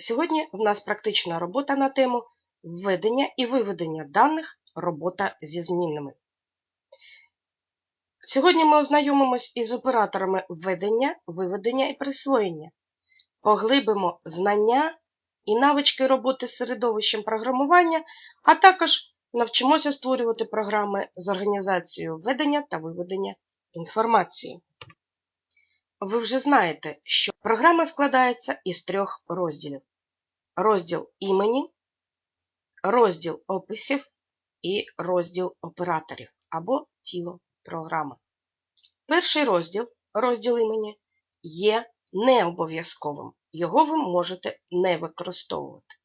Сьогодні в нас практична робота на тему введення і виведення даних робота зі змінними. Сьогодні ми ознайомимось із операторами введення, виведення і присвоєння, поглибимо знання і навички роботи з середовищем програмування, а також навчимося створювати програми з організацією введення та виведення інформації. Ви вже знаєте, що програма складається із трьох розділів: розділ імені, розділ описів і розділ операторів або тіло програми. Перший розділ, розділ імені, є необов'язковим. Його ви можете не використовувати.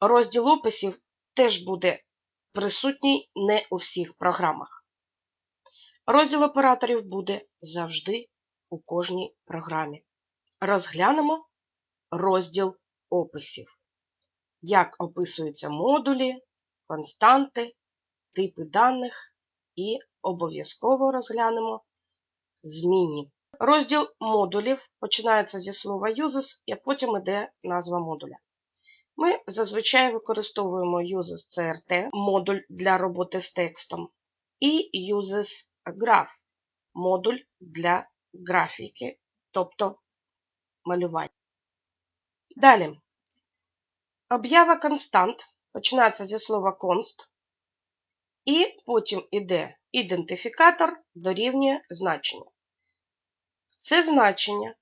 Розділ описів теж буде присутній не у всіх програмах. Розділ операторів буде завжди у кожній програмі. Розглянемо розділ описів. Як описуються модулі, константи, типи даних і обов'язково розглянемо змінні. Розділ модулів починається зі слова uses, і потім йде назва модуля. Ми зазвичай використовуємо uses CRT, модуль для роботи з текстом, і uses graph, модуль для графіки, тобто малювання. Далі. Об'ява констант починається зі слова const, і потім іде ідентифікатор дорівнює значення. Це значення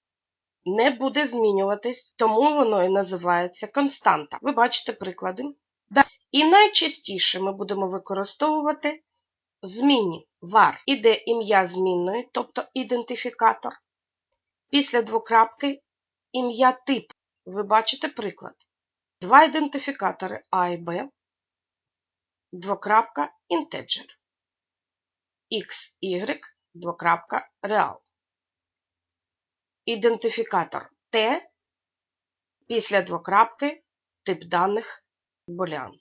не буде змінюватись, тому воно і називається константа. Ви бачите приклади. І найчастіше ми будемо використовувати змінні var. Іде ім'я змінної, тобто ідентифікатор. Після двокрапки ім'я тип. Ви бачите приклад. Два ідентифікатори А і Б, двокрапка integer. X, Y, двокрапка real. Ідентифікатор T після двокрапки тип даних boolean.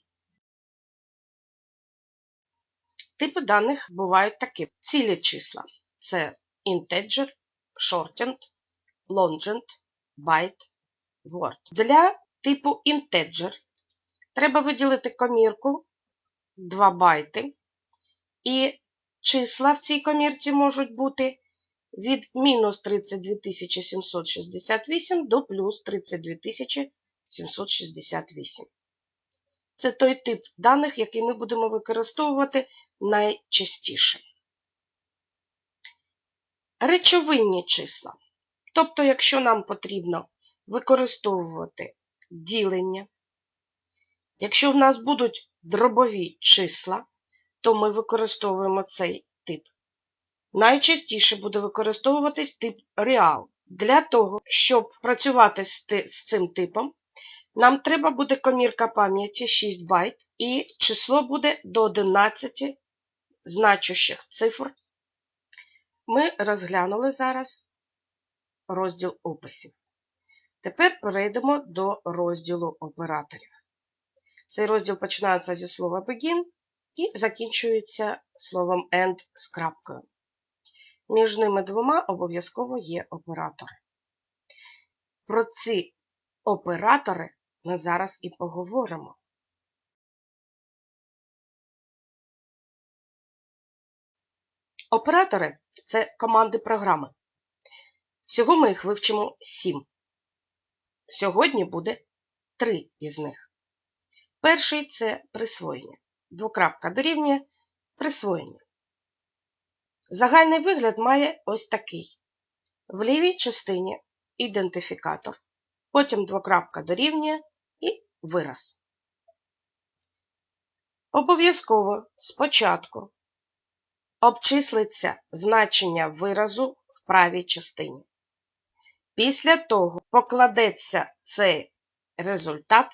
Типи даних бувають такі. Цілі числа. Це integer, shortened, longent, byte, word. Для типу integer треба виділити комірку 2 байти. І числа в цій комірці можуть бути від мінус 32 768 до плюс 32 768. Це той тип даних, який ми будемо використовувати найчастіше. Речовинні числа. Тобто, якщо нам потрібно використовувати ділення, якщо в нас будуть дробові числа, то ми використовуємо цей тип. Найчастіше буде використовуватись тип реал. Для того, щоб працювати з цим типом, нам треба буде комірка пам'яті 6 байт, і число буде до 11 значущих цифр. Ми розглянули зараз розділ описів. Тепер перейдемо до розділу операторів. Цей розділ починається зі слова begin і закінчується словом end з крапкою. Між ними двома обов'язково є оператори. Про ці оператори ми зараз і поговоримо. Оператори це команди програми. Всього ми їх вивчимо 7. Сьогодні буде 3 із них. Перший це присвоєння. Двокрапка дорівнює присвоєння. Загальний вигляд має ось такий. В лівій частині ідентифікатор, потім двокрапка дорівнює і вираз. Обов'язково спочатку обчислиться значення виразу в правій частині. Після того покладеться цей результат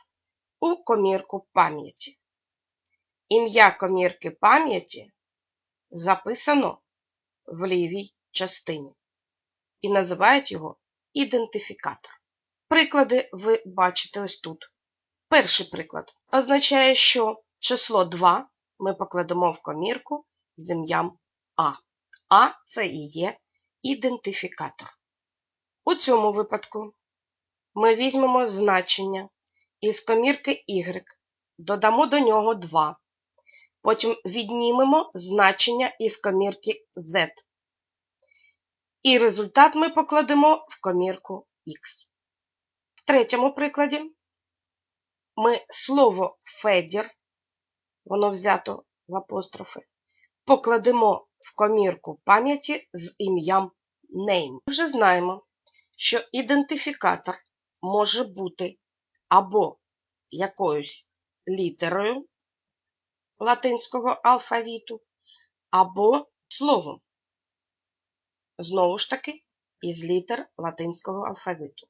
у комірку пам'яті. Ім'я комірки пам'яті записано в лівій частині і називають його ідентифікатор. Приклади ви бачите ось тут. Перший приклад означає, що число 2 ми покладемо в комірку з ім'ям А. А це і є ідентифікатор. У цьому випадку ми візьмемо значення із комірки Y, додамо до нього 2. Потім віднімемо значення із комірки Z. І результат ми покладемо в комірку X. В третьому прикладі ми слово Федір, воно взято в апострофи, покладемо в комірку пам'яті з ім'ям name. Ми вже знаємо, що ідентифікатор може бути або якоюсь літерою латинського алфавіту, або словом. Знову ж таки, із літер латинського алфавіту.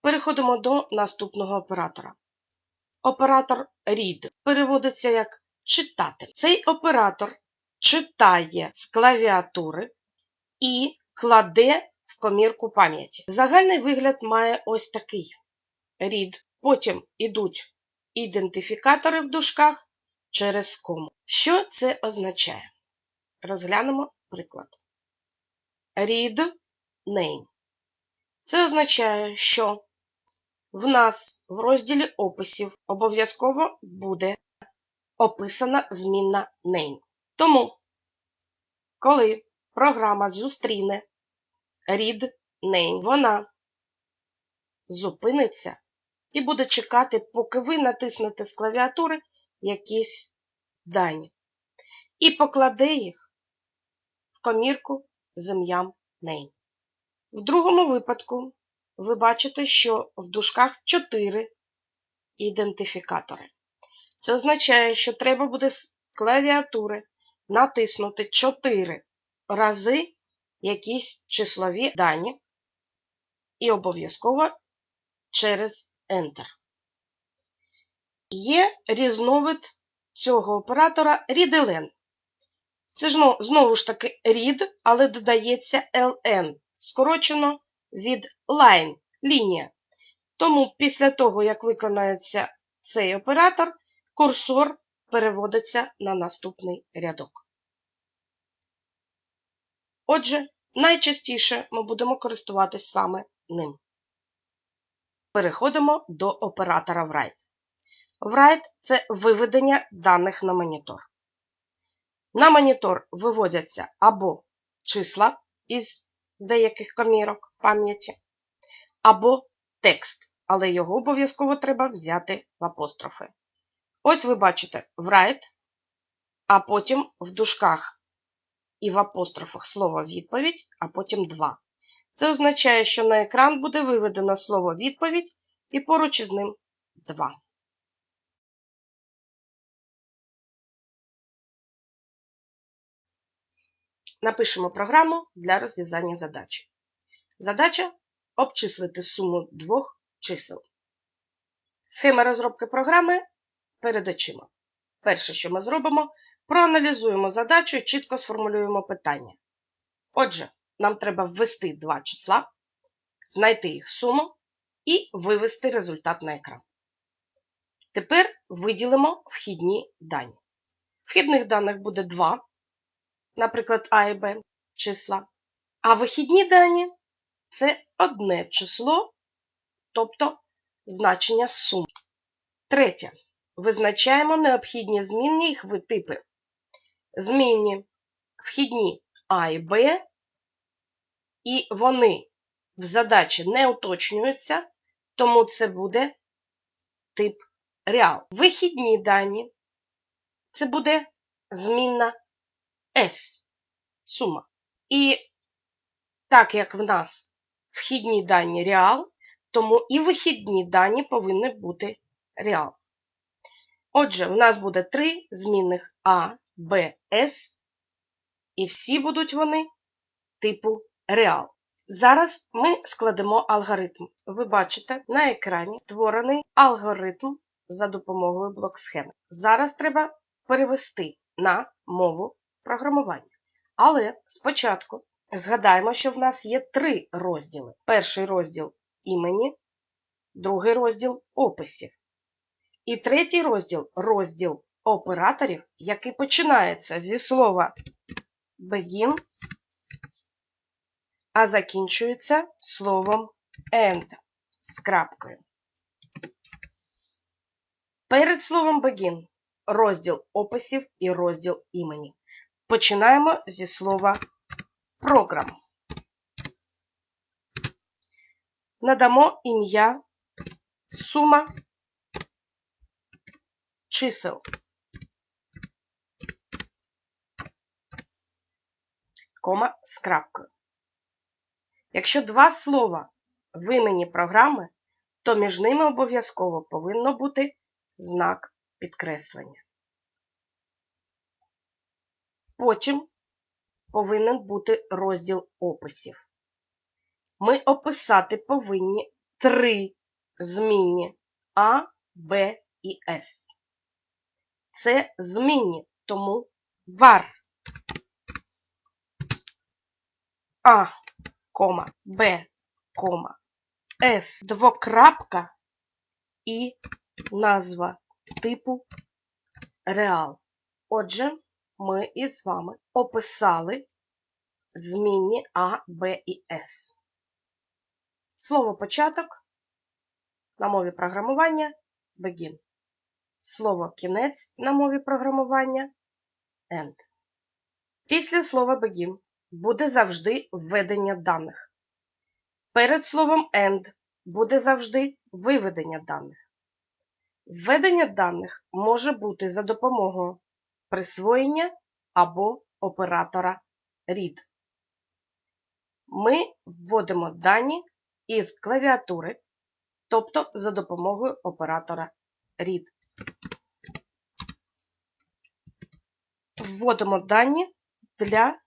Переходимо до наступного оператора. Оператор read переводиться як читатель. Цей оператор читає з клавіатури і кладе комірку пам'яті. Загальний вигляд має ось такий read. Потім йдуть ідентифікатори в дужках через кому. Що це означає? Розглянемо приклад. Read name. Це означає, що в нас в розділі описів обов'язково буде описана змінна name. Тому, коли програма зустріне read name, вона зупиниться і буде чекати, поки ви натиснете з клавіатури якісь дані. І покладе їх в комірку з ім'ям name. В другому випадку ви бачите, що в дужках 4 ідентифікатори. Це означає, що треба буде з клавіатури натиснути 4 рази якісь числові дані і обов'язково через Enter. Є різновид цього оператора readLN. Це ж знову ж таки read, але додається LN, скорочено від line лінія. Тому після того, як виконається цей оператор, курсор переводиться на наступний рядок. Отже, найчастіше ми будемо користуватись саме ним. Переходимо до оператора write. Write – це виведення даних на монітор. На монітор виводяться або числа із деяких комірок пам'яті, або текст, але його обов'язково треба взяти в апострофи. Ось ви бачите write, а потім в дужках і в апострофах слово відповідь, а потім 2. Це означає, що на екран буде виведено слово відповідь і поруч із ним 2. Напишемо програму для розв'язання задачі. Задача обчислити суму двох чисел. Схема розробки програми перед очима. Перше, що ми зробимо, проаналізуємо задачу і чітко сформулюємо питання. Отже, нам треба ввести два числа, знайти їх суму і вивести результат на екран. Тепер виділимо вхідні дані. Вхідних даних буде 2, наприклад, А і Б числа. А вихідні дані це одне число, тобто значення сум. Третє. Визначаємо необхідні змінні їх типи. Змінні вхідні А і Б, і вони в задачі не уточнюються, тому це буде тип реал. Вихідні дані це буде змінна S, сума. І так як в нас вхідні дані реал, тому і вихідні дані повинні бути реал. Отже, в нас буде три змінних А, Б, С, і всі будуть вони типу реал. Зараз ми складемо алгоритм. Ви бачите на екрані створений алгоритм за допомогою блок-схеми. Зараз треба перевести на мову програмування. Але спочатку згадаємо, що в нас є три розділи. Перший розділ імені, другий розділ описів. І третій розділ розділ операторів, який починається зі слова begin, а закінчується словом end з крапкою. Перед словом begin розділ описів і розділ імені. Починаємо зі слова програм. Надамо ім'я, сума чисел. Кома з крапкою. Якщо два слова в імені програми, то між ними обов'язково повинно бути знак підкреслення. Потім повинен бути розділ описів. Ми описати повинні три змінні А, Б і С. Це змінні, тому var А, кома, Б, кома, С, двокрапка і назва типу реал. Отже, ми із вами описали змінні А, Б і С. Слово початок на мові програмування begin. Слово кінець на мові програмування end. Після слова begin буде завжди введення даних. Перед словом end буде завжди виведення даних. Введення даних може бути за допомогою присвоєння або оператора read. Ми вводимо дані із клавіатури, тобто за допомогою оператора read. Вводимо дані для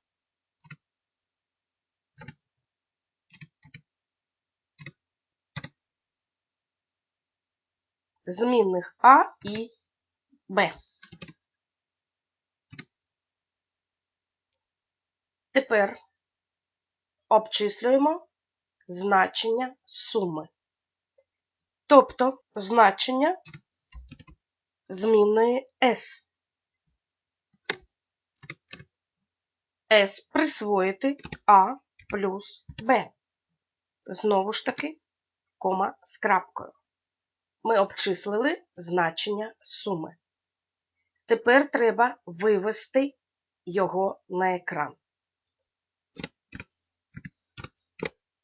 змінних А і Б. Тепер обчислюємо значення суми. Тобто значення змінної S. S присвоїти А плюс Б. Знову ж таки, кома з крапкою. Ми обчислили значення суми. Тепер треба вивести його на екран.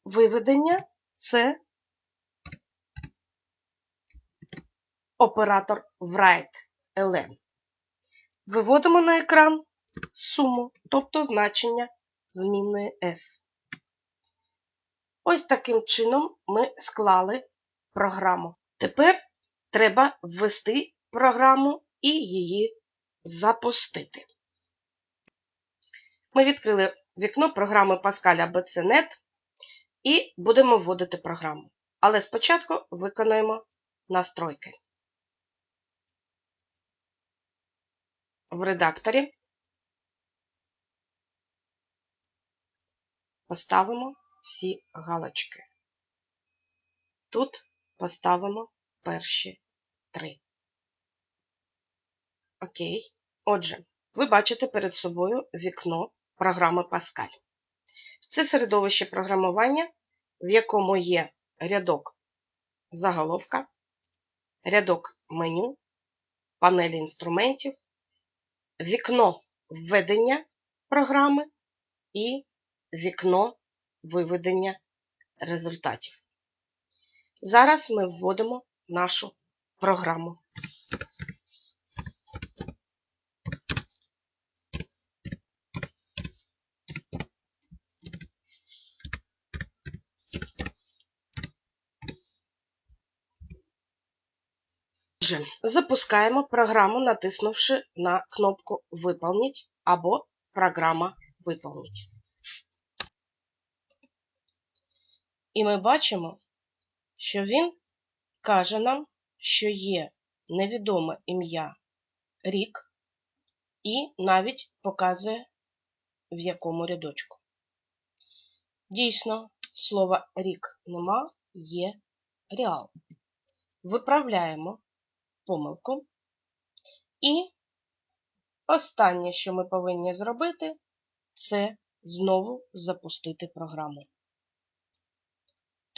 Виведення це оператор write ln. Виводимо на екран суму, тобто значення змінної S. Ось таким чином ми склали програму. Тепер треба ввести програму і її запустити. Ми відкрили вікно програми Pascal ABC.NET і будемо вводити програму. Але спочатку виконаємо настройки. В редакторі поставимо всі галочки. Тут поставимо перші три. Окей. Отже, ви бачите перед собою вікно програми Pascal. Це середовище програмування, в якому є рядок заголовка, рядок меню, панелі інструментів, вікно введення програми і вікно виведення результатів. Зараз ми вводимо нашу програму. Запускаємо програму, натиснувши на кнопку Виповніть або Програма Виповніть. І ми бачимо, що він каже нам, що є невідоме ім'я рік, і навіть показує, в якому рядочку. Дійсно, слова рік нема, є реал. Виправляємо помилку. І останнє, що ми повинні зробити, це знову запустити програму.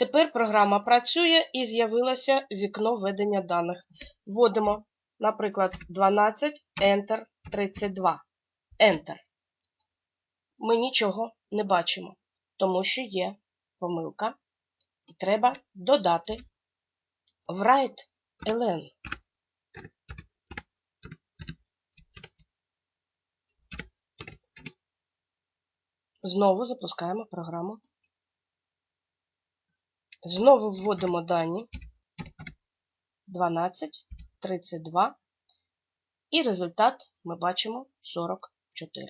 Тепер програма працює і з'явилося вікно введення даних. Вводимо наприклад, 12, Enter, 32. Enter. Ми нічого не бачимо, тому що є помилка. І треба додати write ln. Знову запускаємо програму. Знову вводимо дані 12, 32 і результат ми бачимо 44.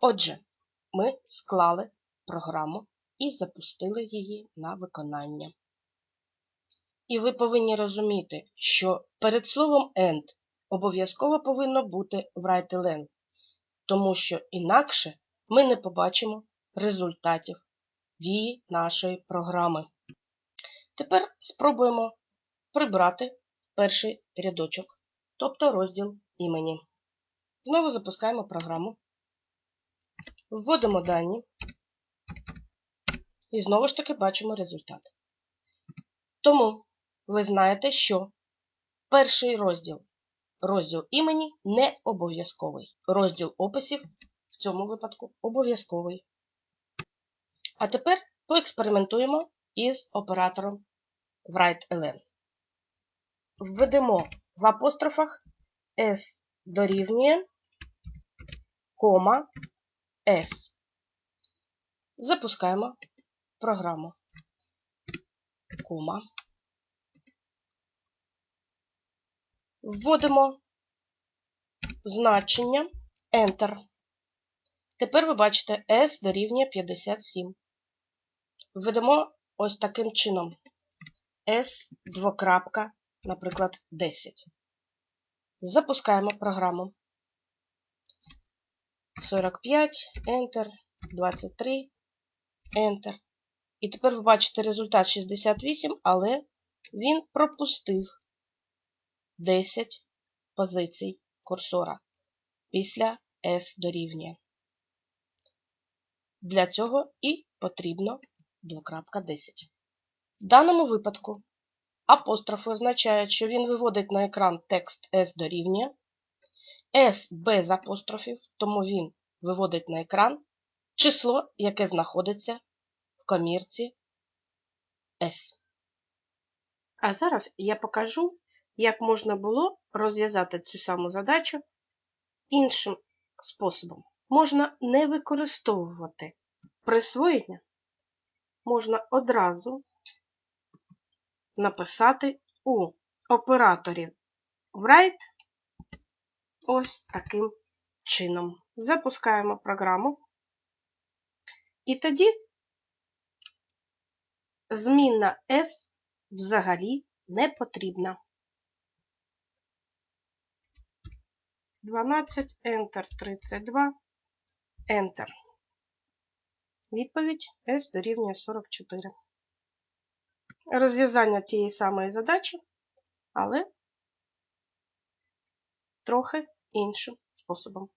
Отже, ми склали програму і запустили її на виконання. І ви повинні розуміти, що перед словом end обов'язково повинно бути write-len, тому що інакше ми не побачимо результатів дії нашої програми. Тепер спробуємо прибрати перший рядочок, тобто розділ імені. Знову запускаємо програму, вводимо дані і знову ж таки бачимо результат. Тому ви знаєте, що перший розділ, розділ імені не обов'язковий. Розділ описів в цьому випадку обов'язковий. А тепер поекспериментуємо із оператором write-ln. Введемо в апострофах s дорівнює кома s. Запускаємо програму. Кома. Вводимо значення Enter. Тепер ви бачите S дорівнює 57. Введемо ось таким чином S двокрапка, наприклад, 10. Запускаємо програму. 45, Enter, 23, Enter. І тепер ви бачите результат 68, але він пропустив 10 позицій курсора після S дорівнює. Для цього і потрібно 2.10. В даному випадку апострофи означають, що він виводить на екран текст S дорівнює, S без апострофів, тому він виводить на екран число, яке знаходиться в комірці S. А зараз я покажу, як можна було розв'язати цю саму задачу іншим способом. Можна не використовувати присвоєння, можна одразу написати у операторі write ось таким чином. Запускаємо програму. І тоді змінна S взагалі не потрібна. 12, Enter 32, Enter. Відповідь S дорівнює 44. Розв'язання тієї самої задачі, але трохи іншим способом.